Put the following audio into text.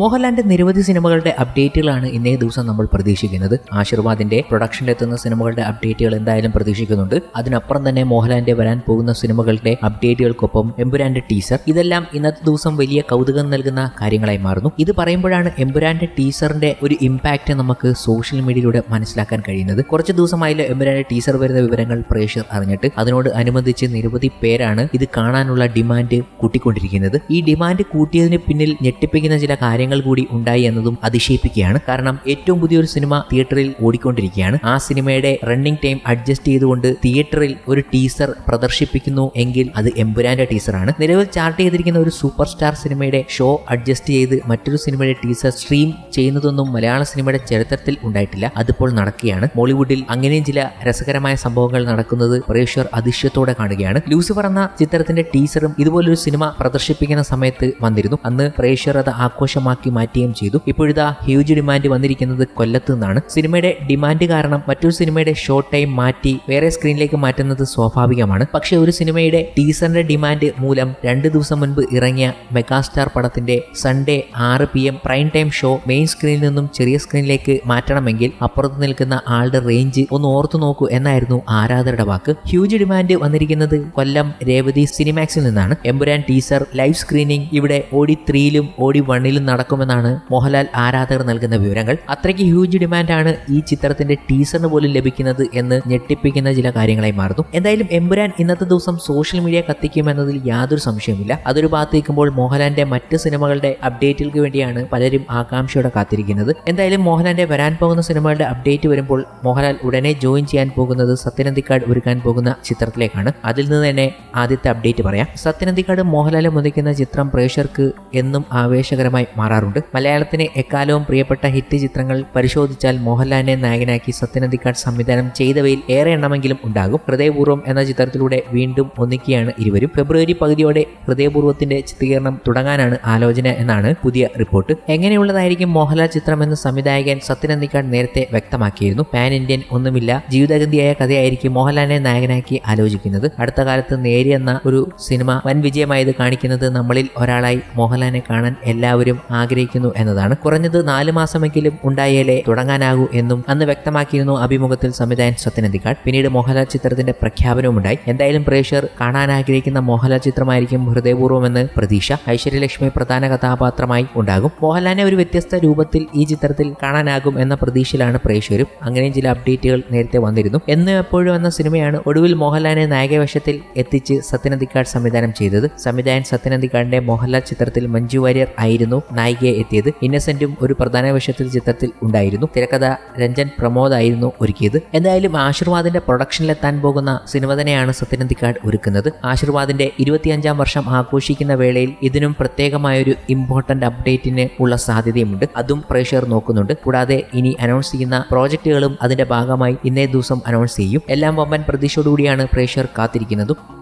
മോഹൻലാലിന്റെ നിരവധി സിനിമകളുടെ അപ്ഡേറ്റുകളാണ് ഇന്നേ ദിവസം നമ്മൾ പ്രതീക്ഷിക്കുന്നത്. ആശീർവാദിന്റെ പ്രൊഡക്ഷനിൽ എത്തുന്ന സിനിമകളുടെ അപ്ഡേറ്റുകൾ എന്തായാലും പ്രതീക്ഷിക്കുന്നുണ്ട്. അതിനപ്പുറം തന്നെ മോഹൻലാലിന്റെ വരാൻ പോകുന്ന സിനിമകളുടെ അപ്ഡേറ്റുകൾക്കൊപ്പം എമ്പുരാന്റെ ടീസർ ഇതെല്ലാം ഇന്നത്തെ ദിവസം വലിയ കൗതുകം നൽകുന്ന കാര്യങ്ങളായി മാറുന്നു. ഇത് പറയുമ്പോഴാണ് എമ്പുരാന്റെ ടീസറിന്റെ ഒരു ഇമ്പാക്റ്റ് നമുക്ക് സോഷ്യൽ മീഡിയയിലൂടെ മനസ്സിലാക്കാൻ കഴിയുന്നത്. കുറച്ച് ദിവസമായില്ല എമ്പുരാന്റെ ടീസർ വരുന്ന വിവരങ്ങൾ പ്രേക്ഷകർ അറിഞ്ഞിട്ട്. അതിനോട് അനുബന്ധിച്ച് നിരവധി പേരാണ് ഇത് കാണാനുള്ള ഡിമാൻഡ് കൂട്ടിക്കൊണ്ടിരിക്കുന്നത്. ഈ ഡിമാൻഡ് കൂട്ടിയതിന് പിന്നിൽ ഞെട്ടിപ്പിക്കുന്ന ചില കാര്യങ്ങൾ കൂടി ഉണ്ടായി എന്നതും അതിശയിപ്പിക്കുകയാണ്. കാരണം ഏറ്റവും പുതിയൊരു സിനിമ തിയേറ്ററിൽ ഓടിക്കൊണ്ടിരിക്കുകയാണ്. ആ സിനിമയുടെ റണ്ണിംഗ് ടൈം അഡ്ജസ്റ്റ് ചെയ്തുകൊണ്ട് തിയേറ്ററിൽ ഒരു ടീസർ പ്രദർശിപ്പിക്കുന്നു എങ്കിൽ അത് എമ്പുരാന്റെ ടീസറാണ് നിലവിൽ ചാർട്ട് ചെയ്തിരിക്കുന്ന ഒരു സൂപ്പർ സ്റ്റാർ സിനിമയുടെ ഷോ അഡ്ജസ്റ്റ് ചെയ്ത് മറ്റൊരു സിനിമയുടെ ടീസർ സ്ട്രീം ചെയ്യുന്നതൊന്നും മലയാള സിനിമയുടെ ചരിത്രത്തിൽ ഉണ്ടായിട്ടില്ല. അതിപ്പോൾ നടക്കുകയാണ്. മോളിവുഡിൽ അങ്ങനെയും ചില രസകരമായ സംഭവങ്ങൾ നടക്കുന്നത് പ്രേക്ഷകർ അതിശയത്തോടെ കാണുകയാണ്. ലൂസിഫർ എന്ന ചിത്രത്തിന്റെ ടീസറും ഇതുപോലൊരു സിനിമ പ്രദർശിപ്പിക്കുന്ന സമയത്ത് വന്നിരുന്നു. അന്ന് പ്രേക്ഷകർ അത് ആഘോഷമാക്കി മാറ്റുകയും ചെയ്തു. ഇപ്പോഴിതാ ഹ്യൂജ് ഡിമാൻഡ് വന്നിരിക്കുന്നത് കൊല്ലത്ത് നിന്നാണ്. സിനിമയുടെ ഡിമാൻഡ് കാരണം മറ്റൊരു സിനിമയുടെ ഷോർട്ട് ടൈം മാറ്റി വേറെ സ്ക്രീനിലേക്ക് മാറ്റുന്നത് സ്വാഭാവികമാണ്. പക്ഷെ ഒരു സിനിമയുടെ ടീസറിന്റെ ഡിമാൻഡ് മൂലം രണ്ട് ദിവസം മുൻപ് ഇറങ്ങിയ മെഗാസ്റ്റാർ പടത്തിന്റെ സൺഡേ ആറ് P M prime time show main സ്ക്രീനിൽ നിന്നും ചെറിയ സ്ക്രീനിലേക്ക് മാറ്റണമെങ്കിൽ അപ്പുറത്ത് നിൽക്കുന്ന ആളുടെ റേഞ്ച് ഒന്ന് ഓർത്തു നോക്കൂ എന്നായിരുന്നു ആരാധകരുടെ വാക്ക്. ഹ്യൂജ് ഡിമാൻഡ് വന്നിരിക്കുന്നത് കൊല്ലം രേവതി സിനിമാക്സിൽ നിന്നാണ്. എമ്പുരാൻ ടീസർ ലൈവ് സ്ക്രീനിംഗ് ഇവിടെ ഓടി ത്രീയിലും ഓടി വണ്ണിലും നടക്കുമെന്നാണ് മോഹൻലാൽ ആരാധകർ നൽകുന്ന വിവരങ്ങൾ. അത്രയ്ക്ക് ഹ്യൂജ് ഡിമാൻഡാണ് ഈ ചിത്രത്തിന്റെ ടീസറിന് പോലും ലഭിക്കുന്നത് എന്ന് ഞെട്ടിപ്പിക്കുന്ന ചില കാര്യങ്ങളായി മാറുന്നു. എന്തായാലും എമ്പുരാൻ ഇന്നത്തെ ദിവസം സോഷ്യൽ മീഡിയ കത്തിക്കുമെന്നതിൽ യാതൊരു സംശയമില്ല അതൊരു ഭാഗത്ത് നിൽക്കുമ്പോൾ മോഹൻലാലിന്റെ മറ്റ് സിനിമകളുടെ അപ്ഡേറ്റുകൾക്ക് വേണ്ടിയാണ് പലരും ആകാംക്ഷയോടെ കാത്തിരിക്കുന്നത്. എന്തായാലും മോഹൻലാലിന്റെ വരാൻ പോകുന്ന സിനിമകളുടെ അപ്ഡേറ്റ് വരുമ്പോൾ മോഹൻലാൽ ഉടനെ ജോയിൻ ചെയ്യാൻ പോകുന്നത് സത്യനന്ദിക്കാട് ഒരുക്കാൻ പോകുന്ന ചിത്രത്തിലേക്കാണ്. അതിൽ നിന്ന് തന്നെ ആദ്യത്തെ അപ്ഡേറ്റ് പറയാം. സത്യനന്ദിക്കാട് മോഹൻലാലും മുതിക്കുന്ന ചിത്രം പ്രേക്ഷകർക്ക് എന്നും ആവേശകരമായി മാറാറുണ്ട്. മലയാളത്തിന് എക്കാലവും പ്രിയപ്പെട്ട ഹിറ്റ് ചിത്രങ്ങൾ പരിശോധിച്ചാൽ മോഹൻലാലിനെ നായകനാക്കി സത്യനന്ദിക്കാട് സംവിധാനം ചെയ്തവയിൽ ഏറെ എണ്ണമെങ്കിലും ഉണ്ടാകും. ഹൃദയപൂർവം എന്ന ചിത്രത്തിലൂടെ വീണ്ടും ഒന്നിക്കുകയാണ് ഇരുവരും. ഫെബ്രുവരി പകുതിയോടെ ഹൃദയപൂർവത്തിന്റെ ചിത്രീകരണം തുടങ്ങാനാണ് ആലോചന എന്നാണ് പുതിയ റിപ്പോർട്ട്. എങ്ങനെയുള്ളതായിരിക്കും മോഹൻലാൽ ചിത്രം എന്ന് സംവിധായകൻ സത്യനന്ദിക്കാട് നേരത്തെ വ്യക്തമാക്കിയിരുന്നു. പാൻ ഇന്ത്യൻ ഒന്നുമില്ല. ജീവിതഗന്ധിയായ കഥയായിരിക്കും മോഹൻലാലിനെ നായകനാക്കി ആലോചിക്കുന്നത്. അടുത്ത കാലത്ത് നേരി എന്ന ഒരു സിനിമ വൻ വിജയമായത് കാണിക്കുന്നത് നമ്മളിൽ ഒരാളായി മോഹൻലാലിനെ കാണാൻ എല്ലാവരും ആഗ്രഹിക്കുന്നു എന്നതാണ്. കുറഞ്ഞത് നാല് മാസമെങ്കിലും ഉണ്ടായാലേ തുടങ്ങാനാകൂ എന്നും അന്ന് വ്യക്തമാക്കിയിരുന്നു അഭിമുഖത്തിൽ സംവിധായകൻ സത്യനന്ദിക്കാട്. പിന്നീട് മോഹൻലാൽ ചിത്രത്തിന്റെ പ്രഖ്യാപനവുമുണ്ടായി. എന്തായാലും പ്രേക്ഷകർ കാണാൻ ആഗ്രഹിക്കുന്ന മോഹൻലാൽ ചിത്രമായിരിക്കും ഹൃദയപൂർവം എന്ന് പ്രതീക്ഷ. ഐശ്വര്യലക്ഷ്മി പ്രധാന കഥാപാത്രമായി ഉണ്ടാകും. മോഹൻലാലിനെ ഒരു വ്യത്യസ്ത രൂപത്തിൽ ഈ ചിത്രത്തിൽ കാണാനാകും എന്ന പ്രതീക്ഷയിലാണ് പ്രേക്ഷകരും. അങ്ങനെയും ചില അപ്ഡേറ്റുകൾ നേരത്തെ വന്നിരുന്നു. എന്ന് എപ്പോഴും എന്ന സിനിമയാണ് ഒടുവിൽ മോഹൻലാലിനെ നായകവേഷത്തിൽ എത്തിച്ച് സത്യനന്ദിക്കാട് സംവിധാനം ചെയ്തത്. സംവിധായകൻ സത്യനന്ദിക്കാടിന്റെ മോഹൻലാൽ ചിത്രത്തിൽ മഞ്ജു വാര്യർ ആയിരുന്നു നായികയെ എത്തിയത് ഇന്നസെന്റും ഒരു പ്രധാന വേഷത്തിൽ ചിത്രത്തിൽ ഉണ്ടായിരുന്നു. തിരക്കഥ രഞ്ജൻ പ്രമോദ് ആയിരുന്നു ഒരുക്കിയത്. എന്തായാലും ആശീർവാദിന്റെ പ്രൊഡക്ഷനിലെത്താൻ പോകുന്ന സിനിമ തന്നെയാണ് സത്യനന്ദിക്കാട് ഒരുക്കുന്നത്. ആശീർവാദിന്റെ ഇരുപത്തിയഞ്ചാം വർഷം ആഘോഷിക്കുന്ന വേളയിൽ ഇതിനും പ്രത്യേകമായൊരു ഇമ്പോർട്ടന്റ് അപ്ഡേറ്റിന് ഉള്ള സാധ്യതയുമുണ്ട്. അതും പ്രേക്ഷകർ നോക്കുന്നുണ്ട്. കൂടാതെ ഇനി അനൗൺസ് ചെയ്യുന്ന പ്രോജക്റ്റുകളും അതിന്റെ ഭാഗമായി ഇന്നേ ദിവസം അനൗൺസ് ചെയ്യും. എല്ലാം വമ്പൻ പ്രതീക്ഷയോടുകൂടിയാണ് പ്രേക്ഷകർ കാത്തിരിക്കുന്നതും.